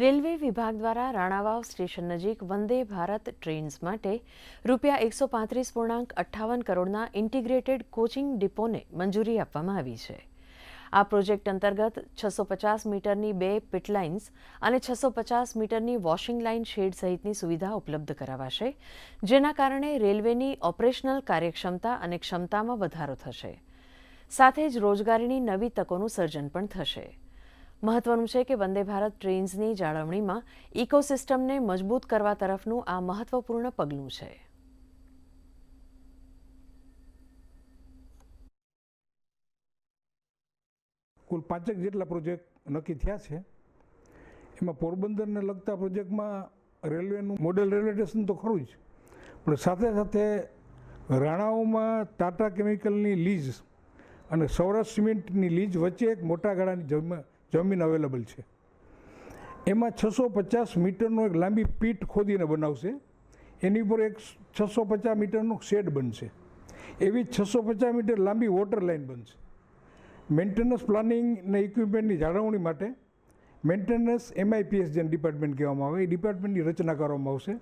Railway વિભાગ દ્વારા Ranavav station નજીક વંદે ભારત ટ્રેન્સ માટે રૂપિયા એકસો પાંત્રીસ પૂર્ણાંક અઠ્ઠાવન કરોડના ઇન્ટિગ્રેટેડ કોચિંગ ડિપોને મંજૂરી આપવામાં આવી છે. આ પ્રોજેક્ટ અંતર્ગત છસો પચાસ મીટરની બે પિટલાઇન્સ અને છસો પચાસ મીટરની વોશિંગ લાઇન શેડ સહિતની સુવિધા ઉપલબ્ધ કરાવાશે, જેના કારણે રેલવેની ઓપરેશનલ કાર્યક્ષમતા અને ક્ષમતામાં વધારો થશે. સાથે જ રોજગારીની નવી તકોનું સર્જન પણ થશે. મહત્વનું છે કે વંદે ભારત ટ્રેન્સની જાળવણીમાં ઇકોસિસ્ટમને મજબૂત કરવા તરફનું આ મહત્વપૂર્ણ પગલું છે. કુલ પાંચેક જેટલા પ્રોજેક્ટ નક્કી થયા છે. એમાં પોરબંદરને લગતા પ્રોજેક્ટમાં રેલવેનું મોડેલ રેલવે સ્ટેશન તો ખરું જ, પણ સાથે સાથે રાણાઓમાં ટાટા કેમિકલની લીઝ અને સૌરાષ્ટ્ર સિમેન્ટની લીઝ વચ્ચે એક મોટા ગાળાની જમ- જમીન અવેલેબલ છે. એમાં છસો પચાસ મીટરનો એક લાંબી પીટ ખોદીને બનાવશે. એની ઉપર એક છસો પચાસ મીટરનું શેડ બનશે. એવી છસો પચાસ મીટર લાંબી વોટર લાઇન બનશે. મેન્ટેનન્સ પ્લાનિંગ ને ઇક્વિપમેન્ટની જાળવણી માટે મેન્ટેનન્સ એમઆઈપીએસ જેને ડિપાર્ટમેન્ટ કહેવામાં આવે, એ ડિપાર્ટમેન્ટની રચના કરવામાં આવશે.